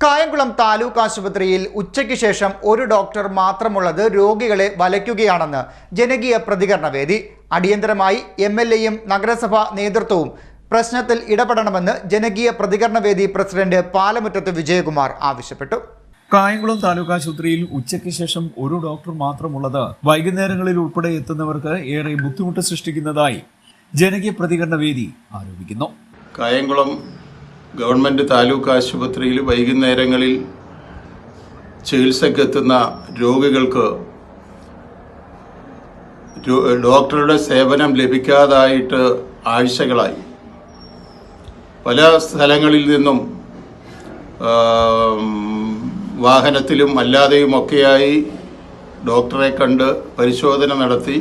കായംകുളം താലൂക്ക് ആശുപത്രിയിൽ ഉച്ചയ്ക്ക് ശേഷം ഒരു ഡോക്ടർ മാത്രമുള്ളത് രോഗികളെ വലയ്ക്കുകയാണെന്ന് ജനകീയ പ്രതികരണവേദി അടിയന്തരമായി എം എൽ എയും നഗരസഭാ നേതൃത്വവും പ്രശ്നത്തിൽ ഇടപെടണമെന്ന് ജനകീയ പ്രതികരണവേദി പ്രസിഡന്റ് പാലമുറ്റത്ത് വിജയകുമാർ ആവശ്യപ്പെട്ടു. കായംകുളം താലൂക്ക് ആശുപത്രിയിൽ ഉച്ചയ്ക്ക് ശേഷം ഒരു ഡോക്ടർ മാത്രമുള്ളത് വൈകുന്നേരങ്ങളിൽ ഉൾപ്പെടെ എത്തുന്നവർക്ക് ഏറെ ബുദ്ധിമുട്ട് സൃഷ്ടിക്കുന്നതായി ജനകീയ പ്രതികരണവേദി ആരോപിക്കുന്നു. കായംകുളം ഗവൺമെന്റ് താലൂക്ക് ആശുപത്രിയിൽ വൈകുന്നേരങ്ങളിൽ ചികിത്സക്കെത്തുന്ന രോഗികൾക്ക് ഡോക്ടറുടെ സേവനം ലഭിക്കാതായിട്ട് ആഴ്ചകളായി. പല സ്ഥലങ്ങളിൽ നിന്നും വാഹനത്തിലും അല്ലാതെയുമൊക്കെയായി ഡോക്ടറെ കണ്ട് പരിശോധന നടത്തി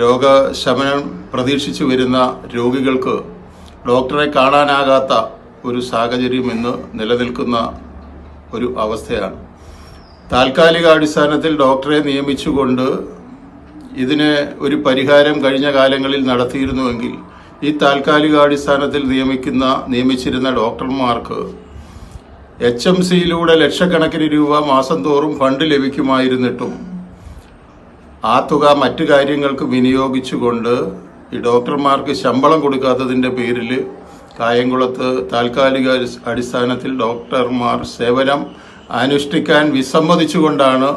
രോഗശമനം പ്രതീക്ഷിച്ചു വരുന്ന രോഗികൾക്ക് ഡോക്ടറെ കാണാനാകാത്ത ഒരു സാഹചര്യം ഇന്ന് നിലനിൽക്കുന്ന ഒരു അവസ്ഥയാണ്. താൽക്കാലിക അടിസ്ഥാനത്തിൽ ഡോക്ടറെ നിയമിച്ചുകൊണ്ട് ഇതിന് ഒരു പരിഹാരം കഴിഞ്ഞ കാലങ്ങളിൽ നടത്തിയിരുന്നുവെങ്കിൽ ഈ താൽക്കാലിക അടിസ്ഥാനത്തിൽ നിയമിക്കുന്ന നിയമിച്ചിരുന്ന ഡോക്ടർമാർക്ക് എച്ച് എം സിയിലൂടെ ലക്ഷക്കണക്കിന് രൂപ മാസം തോറും ഫണ്ട് ലഭിക്കുമായിരുന്നിട്ടും ആ തുക മറ്റു കാര്യങ്ങൾക്ക് വിനിയോഗിച്ചുകൊണ്ട് ഈ ഡോക്ടർമാർക്ക് ശമ്പളം കൊടുക്കാത്തതിന്റെ പേരിൽ കായംകുളത്ത് താൽക്കാലിക അടിസ്ഥാനത്തിൽ ഡോക്ടർമാർ സേവനം അനുഷ്ഠിക്കാൻ വിസമ്മതിച്ചുകൊണ്ടാണ്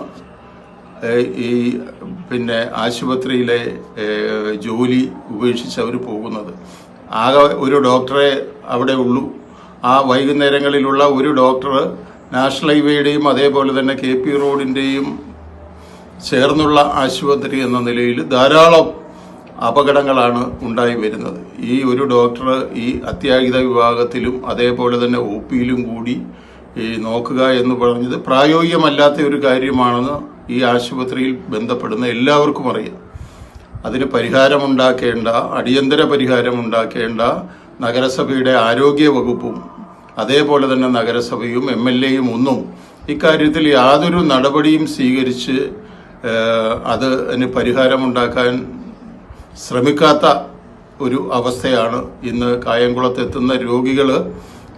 ഈ പിന്നെ ആശുപത്രിയിലെ ജോലി ഉപേക്ഷിച്ച് അവർ പോകുന്നത്. ആകെ ഒരു ഡോക്ടറെ അവിടെ ഉള്ളൂ. ആ വൈകുന്നേരങ്ങളിലുള്ള ഒരു ഡോക്ടർ നാഷണൽ ഹൈവേയുടെയും അതേപോലെ തന്നെ കെ പി റോഡിന്റെയും ചേർന്നുള്ള ആശുപത്രി എന്ന നിലയിൽ ധാരാളം അപകടങ്ങളാണ് ഉണ്ടായി വരുന്നത്. ഈ ഒരു ഡോക്ടർ ഈ അത്യാഹിത വിഭാഗത്തിലും അതേപോലെ തന്നെ ഒ പിയിലും കൂടി ഈ നോക്കുക എന്ന് പറഞ്ഞത് പ്രായോഗികമല്ലാത്ത ഒരു കാര്യമാണെന്ന് ഈ ആശുപത്രിയിൽ ബന്ധപ്പെടുന്ന എല്ലാവർക്കും അറിയാം. അതിന് പരിഹാരമുണ്ടാക്കേണ്ട അടിയന്തര പരിഹാരമുണ്ടാക്കേണ്ട നഗരസഭയുടെ ആരോഗ്യ വകുപ്പും അതേപോലെ തന്നെ നഗരസഭയും എം എൽ എയും ഒന്നും ഇക്കാര്യത്തിൽ യാതൊരു നടപടിയും സ്വീകരിച്ച് അത് അതിന് പരിഹാരമുണ്ടാക്കാൻ ശ്രമിക്കാത്ത ഒരു അവസ്ഥയാണ് ഇന്ന് കായംകുളത്ത് എത്തുന്ന രോഗികൾ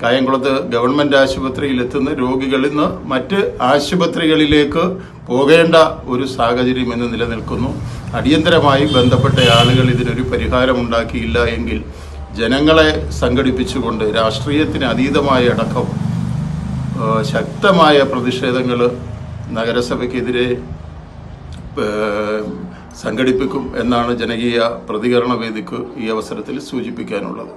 കായംകുളത്ത് ഗവൺമെന്റ് ആശുപത്രിയിൽ എത്തുന്ന രോഗികൾ ഇന്ന് മറ്റ് ആശുപത്രികളിലേക്ക് പോകേണ്ട ഒരു സാഹചര്യം ഇന്ന് നിലനിൽക്കുന്നു. അടിയന്തരമായി ബന്ധപ്പെട്ട ആളുകൾ ഇതിനൊരു പരിഹാരമുണ്ടാക്കിയില്ല എങ്കിൽ ജനങ്ങളെ സംഘടിപ്പിച്ചുകൊണ്ട് രാഷ്ട്രീയത്തിന് അതീതമായ അടക്കം ശക്തമായ പ്രതിഷേധങ്ങൾ നഗരസഭയ്ക്കെതിരെ സംഘടിപ്പിക്കും എന്നാണ് ജനകീയ പ്രതികരണ വേദിക്ക് ഈ അവസരത്തിൽ സൂചിപ്പിക്കാനുള്ളത്.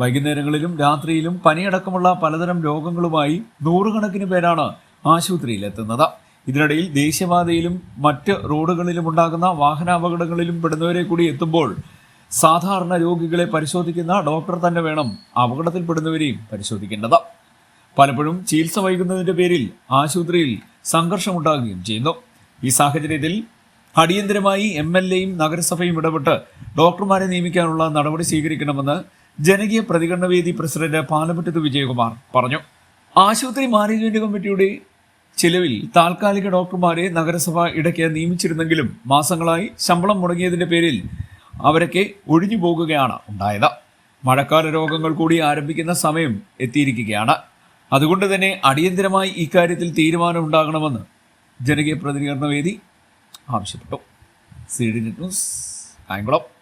വൈകുന്നേരങ്ങളിലും രാത്രിയിലും പനിയടക്കമുള്ള പലതരം രോഗങ്ങളുമായി നൂറുകണക്കിന് പേരാണ് ആശുപത്രിയിലെത്തുന്നത്. ഇതിനിടയിൽ ദേശീയപാതയിലും മറ്റ് റോഡുകളിലും ഉണ്ടാകുന്ന വാഹനാപകടങ്ങളിലും പെടുന്നവരെ കൂടി എത്തുമ്പോൾ സാധാരണ രോഗികളെ പരിശോധിക്കുന്ന ഡോക്ടർ തന്നെ വേണം അപകടത്തിൽപ്പെടുന്നവരെയും പരിശോധിക്കേണ്ടത്. പലപ്പോഴും ചികിത്സ വൈകുന്നതിന്റെ പേരിൽ ആശുപത്രിയിൽ സംഘർഷമുണ്ടാകുകയും ചെയ്യുന്നു. ഈ സാഹചര്യത്തിൽ അടിയന്തരമായി എം എൽ എയും നഗരസഭയും ഇടപെട്ട് ഡോക്ടർമാരെ നിയമിക്കാനുള്ള നടപടി സ്വീകരിക്കണമെന്ന് ജനകീയ പ്രതികരണ വേദി പ്രസിഡന്റ് പാലമുറ്റത്ത് വിജയകുമാർ പറഞ്ഞു. ആശുപത്രി മാനേജ്മെന്റ് കമ്മിറ്റിയുടെ ചിലവിൽ താൽക്കാലിക ഡോക്ടർമാരെ നഗരസഭ ഇടയ്ക്ക് നിയമിച്ചിരുന്നെങ്കിലും മാസങ്ങളായി ശമ്പളം മുടങ്ങിയതിന്റെ പേരിൽ അവരൊക്കെ ഒഴിഞ്ഞു പോകുകയാണ് ഉണ്ടായത്. മഴക്കാല രോഗങ്ങൾ കൂടി ആരംഭിക്കുന്ന സമയം എത്തിയിരിക്കുകയാണ്. അതുകൊണ്ട് തന്നെ അടിയന്തരമായി ഇക്കാര്യത്തിൽ തീരുമാനമുണ്ടാകണമെന്ന് ജനകീയ പ്രതികരണ വേദി ആവശ്യപ്പെട്ടു. C D news Kayamkulam